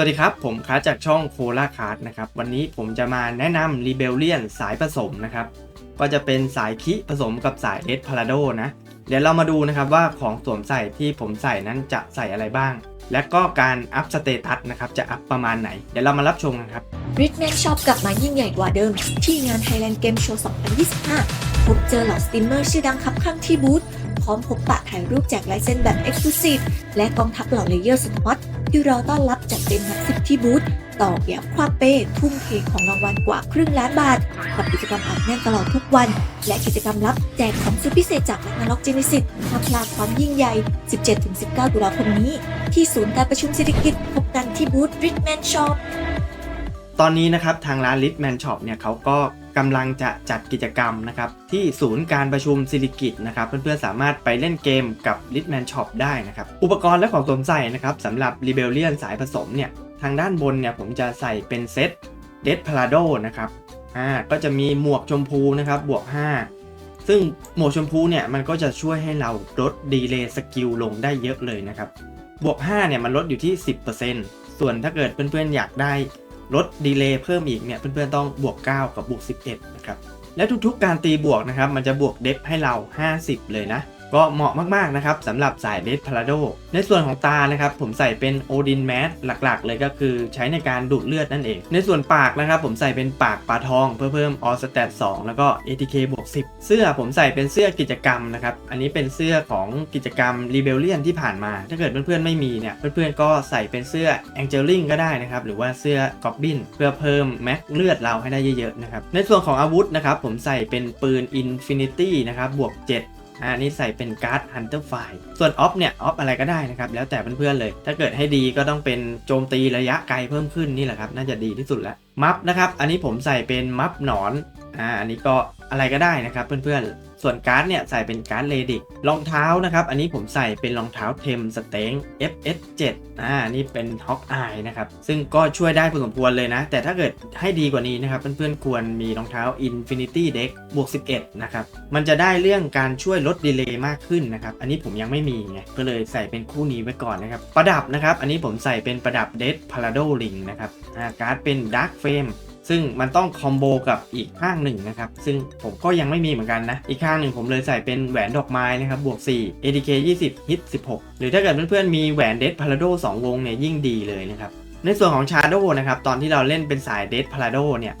วัสดีครับ ผมคัสจากช่องโคลาคาร์ดนะครับ วันนี้ผมจะมาแนะนำรีเบลเลียนสายผสมนะครับ ก็จะเป็นสายคิผสมกับสายเอสพาราโดนะ เดี๋ยวเรามาดูนะครับว่าของสวมใส่ที่ผมใส่นั้นจะใส่อะไรบ้าง และก็การอัพสเตตัสนะครับจะอัพประมาณไหน เดี๋ยวเรามารับชมกันครับริทแมนชอปกลับมายิ่งใหญ่กว่าเดิม ที่งาน Thailand Game Show 2025 พบเจอเหล่าสตรีมเมอร์ชื่อดังคับข้างที่บูธพร้อมพบปะถ่ายรูปแจกลายเซ็นแบบ Exclusive และกองทัพเหล่าเลเยอร์สตอต ที่รอต้อนรับจัดเต็มนักสิบที่บูธต่อแบบความเป้ทุ่มเทของรางวัลกว่าครึ่งล้านบาท กับกิจกรรมอัดแน่นตลอดทุกวัน และกิจกรรมลับแจกของสุดพิเศษจากนักล็อกเจนิสิตมาพลาดความยิ่งใหญ่ 17-19 ตุลาคมนี้ ที่ศูนย์การประชุมเศรษฐกิจพบกันที่บูธริทแมนช็อปตอนนี้นะครับทางร้าน Litman Shop เนี่ยเขาก็ กำลังจะจัดกิจกรรมนะครับที่ศูนย์การประชุมสิริกิตนะครับเพื่อนๆสามารถไปเล่นเกมกับ Litman Shop ได้นะครับอุปกรณ์และของสวมใส่นะครับสำหรับ Rebellion สายผสมเนี่ยทางด้านบนเนี่ยผมจะใส่เป็นเซต Dead Parado นะครับอ่าก็จะมีหมวกชมพูนะครับบวก 5 ซึ่งหมวกชมพูเนี่ยมันก็จะช่วยให้เราลดดีเลย์สกิลลงได้เยอะเลยนะครับบวก5เนี่ยมันลดอยู่ที่ 10%ส่วนถ้าเกิดเพื่อนๆอยากได้ ลดดีเลย์เพิ่มอีกเนี่ยเพื่อนๆต้องบวก 9 กับบวก 11 นะครับ และทุกๆการตีบวกนะครับ มันจะบวกเดฟให้เรา 50 เลยนะ ก็เหมาะมากๆนะครับสำหรับสายเดฟพาราโด ในส่วนของตานะครับผมใส่เป็นโอดินแมสหลักๆ เลยก็คือใช้ในการดูดเลือดนั่นเอง ในส่วนปากนะครับผมใส่เป็นปากปลาทอง เพื่อเพิ่มออสแตท2แล้วก็ ATK บวก10 เสื้อผมใส่เป็นเสื้อกิจกรรมนะครับอันนี้เป็นเสื้อของกิจกรรม Rebellion ที่ผ่านมา ถ้าเกิดเพื่อนๆไม่มีเนี่ยเพื่อนๆก็ใส่เป็นเสื้อ Angeling ก็ได้นะครับหรือว่าเสื้อ Goblin เพื่อเพิ่มแม็กเลือดเราให้ได้เยอะๆนะครับในส่วนของอาวุธนะครับผมใส่เป็นปืน Infinity นะครับบวก 7 อันนี้ใส่เป็นการ์ด Hunter ไฟส่วนออฟเนี่ยออฟอะไรก็ได้นะครับแล้วแต่เพื่อนๆเลย ถ้าเกิดให้ดีก็ต้องเป็นโจมตีระยะไกลเพิ่มขึ้นนี่แหละครับน่าจะดีที่สุดแล้วมัฟนะครับอันนี้ผมใส่เป็นมัฟหนอนอ่าอันนี้ก็ อะไรก็ได้นะครับเพื่อนๆ ส่วนการ์ดเนี่ยใส่เป็นการ์ดเลดิกรองเท้านะครับ อันนี้ผมใส่เป็นรองเท้าเทมสเต็ง FS7 อ่านี่เป็นฮอกอายนะครับ ซึ่งก็ช่วยได้พอสมควรเลยนะ แต่ถ้าเกิดให้ดีกว่านี้นะครับ เพื่อนๆ ควรมีรองเท้า Infinity Deck บวก 11 นะครับ มันจะได้เรื่องการช่วยลดดีเลย์มากขึ้นนะครับ อันนี้ผมยังไม่มีไงก็เลยใส่เป็นคู่นี้ไว้ก่อนนะครับ ประดับนะครับ อันนี้ผมใส่เป็นประดับ Dead Parado Ring นะครับอ่าการ์ดเป็น Dark Frame ซึ่งมันต้องคอมโบกับอีกข้างหนึ่งนะครับ ซึ่งผมก็ยังไม่มีเหมือนกันนะ อีกข้างหนึ่งผมเลยใส่เป็นแหวนดอกไม้นะครับบวก 4 ATK 20 Hit 16 หรือถ้าเกิดเพื่อนๆมีแหวน Dead Parado 2วงเนี่ยยิ่งดีเลยนะครับ ในส่วนของ Shadow นะครับตอนที่เราเล่นเป็นสาย Dead Parado เนี่ย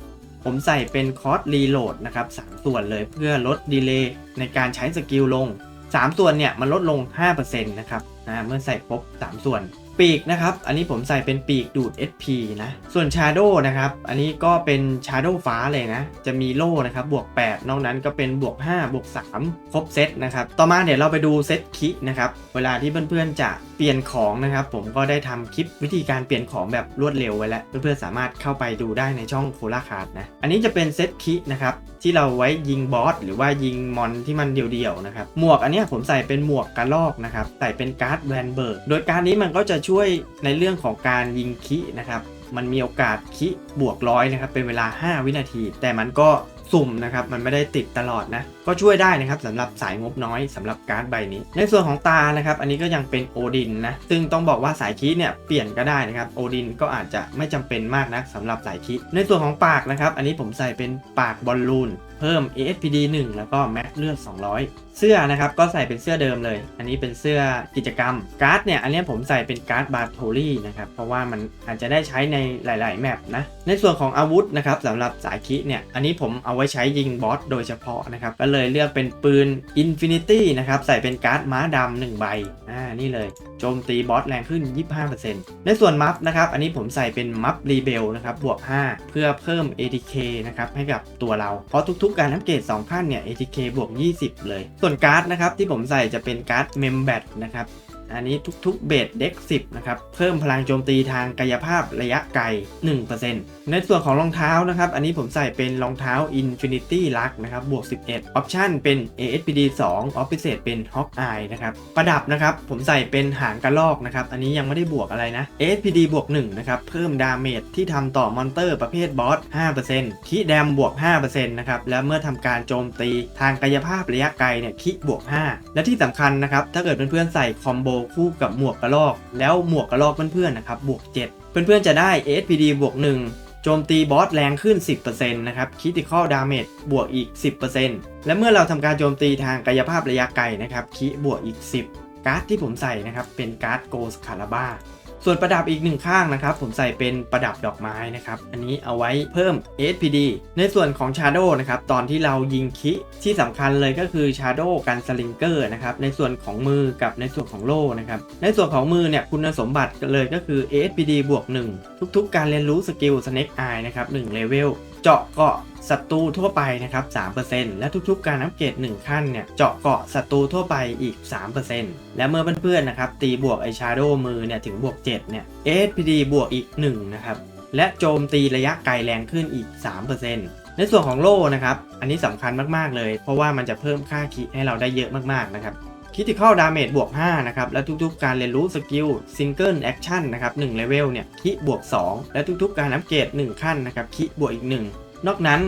ผมใส่เป็นคอร์สรีโหลดนะครับ3ส่วนเลยเพื่อลดดีเลย์ในการใช้สกิลลง 3 ส่วนเนี่ยมันลดลง 5%นะครับอ่าเมื่อใส่ครบ 3 ส่วน ปีกนะครับ อันนี้ผมใส่เป็นปีกดูด SP นะ ส่วน Shadow นะครับ อันนี้ก็เป็น Shadow ฟ้าเลยนะ จะมีโล่นะครับ บวก 8 นอกนั้นก็เป็นบวก 5 บวก 3 ครบเซตนะครับ ต่อมาเดี๋ยวเราไปดูเซตคินะครับ เวลาที่เพื่อนๆจะเปลี่ยนของนะครับ ผมก็ได้ทำคลิปวิธีการเปลี่ยนของแบบรวดเร็วไว้แล้ว เพื่อนๆสามารถเข้าไปดูได้ในช่องโคลาคาร์ดนะ อันนี้จะเป็นเซตคินะครับที่เราไว้ยิงบอสหรือว่ายิงมอนที่มันเดี่ยวๆนะครับ หมวกอันนี้ผมใส่เป็นหมวกกระลอกนะครับ ใส่เป็นการ์ดแวนเบิร์ก โดยการนี้มันก็จะช่วยในเรื่องของการยิงคินะครับ มันมีโอกาสคิบวกร้อยนะครับ เป็นเวลา 5 วินาที แต่มันก็สุ่มนะครับ มันไม่ได้ติดตลอดนะ ก็ช่วยได้นะครับสำหรับสายงบน้อยสำหรับการ์ดใบนี้ ในส่วนของตานะครับ อันนี้ก็ยังเป็นโอดินนะ ซึ่งต้องบอกว่าสายคิเนี่ยเปลี่ยนก็ได้นะครับโอดินก็อาจจะไม่จำเป็นมากนักสำหรับสายคิในส่วนของปากนะครับ อันนี้ผมใส่เป็นปากบอลลูน เพิ่ม ASPD 1 แล้วก็แม็กเลือด 200 เสื้อนะครับก็ใส่เป็นเสื้อเดิมเลย อันนี้เป็นเสื้อกิจกรรม การ์ดเนี่ยอันนี้ผมใส่เป็นการ์ดบาร์โทลี่นะครับเพราะว่ามันอาจจะได้ใช้ในหลาย ๆ แมปนะ ในส่วนของอาวุธนะครับสำหรับสายคิเนี่ยอันนี้ผมเอาไว้ใช้ยิงบอสโดยเฉพาะนะครับก็เลยเลือกเป็นปืน Infinity นะครับใส่เป็นการ์ดม้าดำหนึ่งใบอ่านี่เลย โจมตีบอสแรงขึ้น 25%ในส่วนมัฟนะครับ อันนี้ผมใส่เป็นมัฟรีเบลนะครับ บวก 5 เพื่อเพิ่ม ATK นะครับ ให้กับตัวเรา เพราะทุกๆ การอัปเกรด2ขั้นเนี่ย ATK บวก 20 เลย ส่วนการ์ดนะครับ ที่ผมใส่จะเป็นการ์ดเมมแบทนะครับ อันนี้ทุกๆเบสเด็ก10 นะครับ เพิ่มพลังโจมตีทางกายภาพระยะไกล 1%ในส่วนของรองเท้านะครับ อันนี้ผมใส่เป็นรองเท้า Infinity Luck นะครับ บวก 11ออปชันเป็น ASPD 2 ออฟฟิเศษเป็น Hawk Eye นะครับ ประดับนะครับ ผมใส่เป็นหางกระรอกนะครับ อันนี้ยังไม่ได้บวกอะไรนะ ASPD บวก 1 นะครับ เพิ่มดาเมจที่ทำต่อมอนเตอร์ประเภทบอส 5%คีแดมบวก 5%นะครับ และเมื่อทำการโจมตีทางกายภาพระยะไกลเนี่ยคีบวก 5 และที่สำคัญนะครับ ถ้าเกิดเพื่อนๆใส่คอมโบคู่กับหมวกกระลอก แล้วหมวกกระลอกเพื่อนๆนะครับบวก 7 เพื่อนๆจะได้ SPD บวก 1โจมตีบอสแรงขึ้น 10%นะครับ Critical Damage บวกอีก 10%และเมื่อเราทำการโจมตีทางกายภาพระยะไกลนะครับคิบวกอีก 10 การ์ดที่ผมใส่นะครับเป็นการ์ดโกสคาราบา ส่วนประดับอีกหนึ่งข้างนะครับ ผมใส่เป็นประดับดอกไม้นะครับ อันนี้เอาไว้เพิ่ม SPD ในส่วนของ Shadow นะครับ ตอนที่เรายิงคิที่สำคัญเลยก็คือ Shadow กันสลิงเกอร์นะครับ ในส่วนของมือกับในส่วนของโล่นะครับ ในส่วนของมือเนี่ยคุณสมบัติเลยก็คือ SPD บวก1ทุกๆ การเรียนรู้สกิล Snake Eye นะครับ1เลเวลเจาะเกาะศัตรูทั่วไปนะครับ 3%และทุกๆ การอัปเกรด1 ขั้นเนี่ย เจาะเกาะศัตรูทั่วไปอีก 3%และเมื่อเพื่อนๆ นะครับ ตีบวกไอชาโดมือเนี่ย ถึงบวก 7 เนี่ย SPD บวกอีก 1 นะครับ และโจมตีระยะไกลแรงขึ้นอีก 3%ในส่วนของโล่นะครับ อันนี้สำคัญมากๆเลย เพราะว่ามันจะเพิ่มค่าคิให้เราได้เยอะมากๆนะครับ Critical Damage บวก 5 นะครับ และทุกๆ การเรียนรู้สกิล Single Action นะครับ1เลเวลเนี่ยคิบวก 2 และทุกๆ การอัปเกรด1 ขั้นนะครับคิบวกอีก 1 นอกนั้น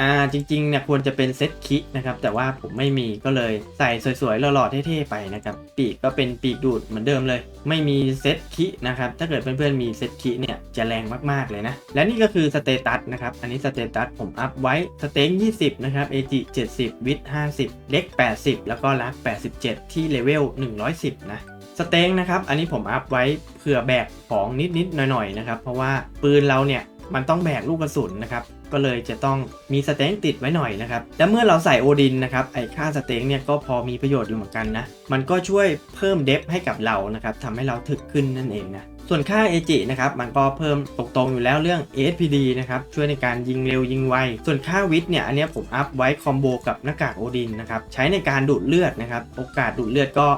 อ่าจริงๆเนี่ยควรจะเป็นเซตคินะครับแต่ว่าผมไม่มีก็เลยใส่สวยๆหล่อๆเท่ๆไปนะครับปีกก็เป็นปีกดูดเหมือนเดิมเลย ไม่มีเซตคินะครับถ้าเกิดเพื่อนๆมีเซตคิเนี่ยจะแรงมากๆเลยนะ และนี่ก็คือสเตตัสนะครับอันนี้สเตตัสผมอัพไว้สเต็ง20 นะครับ AG 70 วิท50 เล็ก 80 แล้วก็ลัก 87 ที่เลเวล 110 นะสเต็งนะครับ อันนี้ผมอัพไว้เผื่อแบกของนิดๆหน่อยๆนะครับ เพราะว่าปืนเราเนี่ยมันต้องแบกลูกกระสุนนะครับ ก็เลยจะต้องมีสเต็งติดไว้หน่อยนะครับ แล้วเมื่อเราใส่โอดินนะครับไอค่าสเต็งเนี่ยก็พอมีประโยชน์อยู่เหมือนกันนะ มันก็ช่วยเพิ่มเดฟให้กับเรานะครับทำให้เราถึกขึ้นนั่นเองนะ ส่วนค่า AG นะครับมันก็เพิ่มตรงๆอยู่แล้วเรื่อง SPD นะครับช่วยในการยิงเร็วยิงไว ส่วนค่าวิทเนี่ยอันนี้ผมอัพไว้คอมโบกับหน้ากากโอดินนะครับใช้ในการดูดเลือดนะครับโอกาสดูดเลือดก็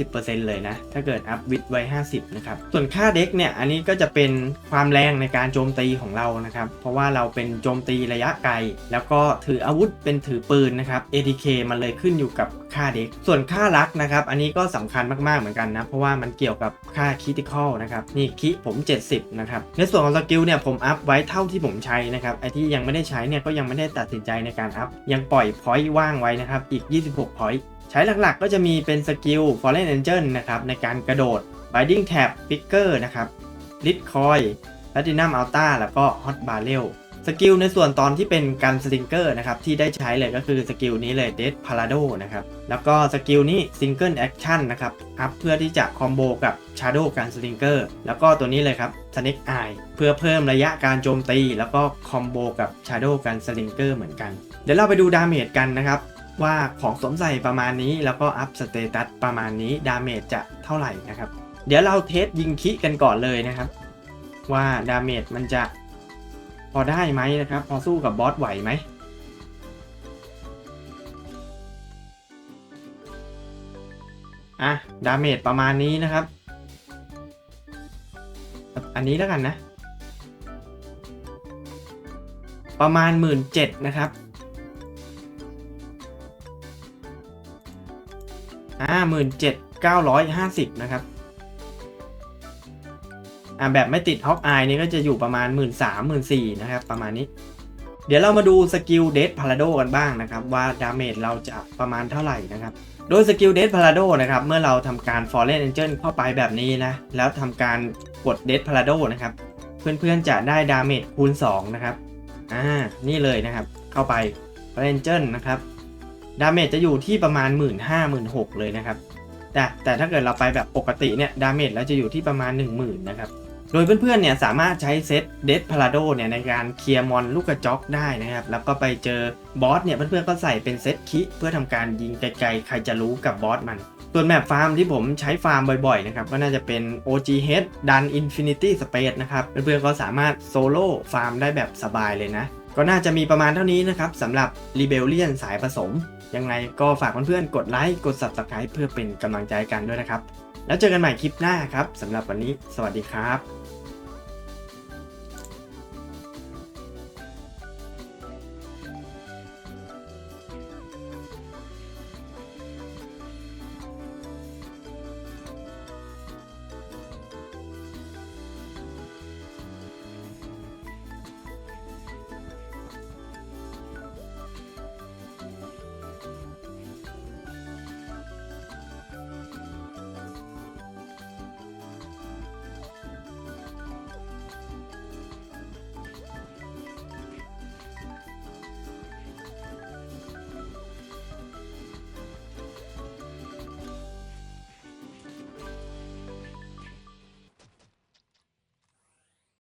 50%เลยนะ ถ้าเกิดอัพวิดไว้ 50 นะครับ ส่วนค่าเด็กเนี่ย อันนี้ก็จะเป็นความแรงในการโจมตีของเรานะครับ เพราะว่าเราเป็นโจมตีระยะไกล แล้วก็ถืออาวุธเป็นถือปืนนะครับ ATK มันเลยขึ้นอยู่กับค่าเด็ก ส่วนค่ารักนะครับ อันนี้ก็สำคัญมากๆเหมือนกันนะ เพราะว่ามันเกี่ยวกับค่าคิติคอลนะครับ นี่คิผม 70 นะครับ ในส่วนของสกิลเนี่ยผมอัพไว้เท่าที่ผมใช้นะครับ ไอที่ยังไม่ได้ใช้เนี่ยก็ยังไม่ได้ตัดสินใจในการอัพ ยังปล่อยพอยต์ว่างไว้นะครับ อีก 26พอยต์ ใช้หลักๆก็จะมีเป็นสกิล Fallen Angel นะครับในการกระโดด Binding Tab Picker นะครับ l i t Coil Platinum Alta แล้วก็ Hot Barrel สกิลในส่วนตอนที่เป็นกันสลิงเกอร์นะครับที่ได้ใช้เลยก็คือสกิลนี้เลย Dead Parado นะครับแล้วก็สกิลนี้ Single Action นะครับอัพเพื่อที่จะคอมโบกับ Shadow กันสลิงเกอร์แล้วก็ตัวนี้เลยครับ Snake Eye เพื่อเพิ่มระยะการโจมตี แล้วก็คอมโบกับ Shadow กันสลิงเกอร์เหมือนกัน เดี๋ยวเราไปดูดาเมจกันนะครับ ว่าของสวมใส่ประมาณนี้แล้วก็อัพสเตตัสประมาณนี้ดาเมจจะเท่าไหร่นะครับ เดี๋ยวเราเทสยิงคิกันก่อนเลยนะครับ ว่าดาเมจมันจะพอได้ไหมนะครับ พอสู้กับบอสไหวไหมอะดาเมจประมาณนี้นะครับ อันนี้แล้วกันนะ ประมาณหมื่นเจ็ดนะครับ อ่าหมื่นเจ็ดเก้าร้อยห้าสิบนะครับ อ่าแบบไม่ติดฮอกอายนี่ก็จะอยู่ประมาณ1 3 0 0 0 0 1 4 0 0นะครับ ประมาณนี้ เดี๋ยวเรามาดูสกิลเดดพาราโดกันบ้างนะครับ ว่าดาเมจเราจะประมาณเท่าไหร่นะครับ โดยสกิลเดดพาราโดนะครับ เมื่อเราทำการ Fallen Angel เข้าไปแบบนี้นะ แล้วทำการกดเดดพาราโดนะครับ เพื่อนๆจะได้ดาเมจคูณ 2 นะครับ อ่า นี่เลยนะครับ เข้าไป Fallen Angel นะครับ ดาเมจจะอยู่ที่ประมาณ 1 5 0 0 0 1 6เลยนะครับ แต่แต่ถ้าเกิดเราไปแบบปกติเนี่ยดาเมจเราจะอยู่ที่ประมาณ 10,000นะครับ โดยเพื่อนๆเนี่ยสามารถใช้เซตเดดพาราโดเนี่ยในการเคลียร์มอนลูกกระจอกได้นะครับ แล้วก็ไปเจอบอสเนี่ยเพื่อนๆก็ใส่เป็นเซตคิเพื่อทำการยิงไกลๆ ใครจะรู้กับบอสมันส่วนแมปฟาร์มที่ผมใช้ฟาร์มบ่อยๆนะครับก็น่าจะเป็น OGH ดัน Infinity Space นะครับเพื่อนๆก็สามารถโซโล่ฟาร์มได้แบบสบายเลยนะ ก็น่าจะมีประมาณเท่านี้นะครับสำหรับ Rebellion สายผสม ยังไงก็ฝากเพื่อนๆกดไลค์กด Subscribe เพื่อเป็นกำลังใจกันด้วยนะครับ แล้วเจอกันใหม่คลิปหน้าครับสำหรับวันนี้ สวัสดีครับ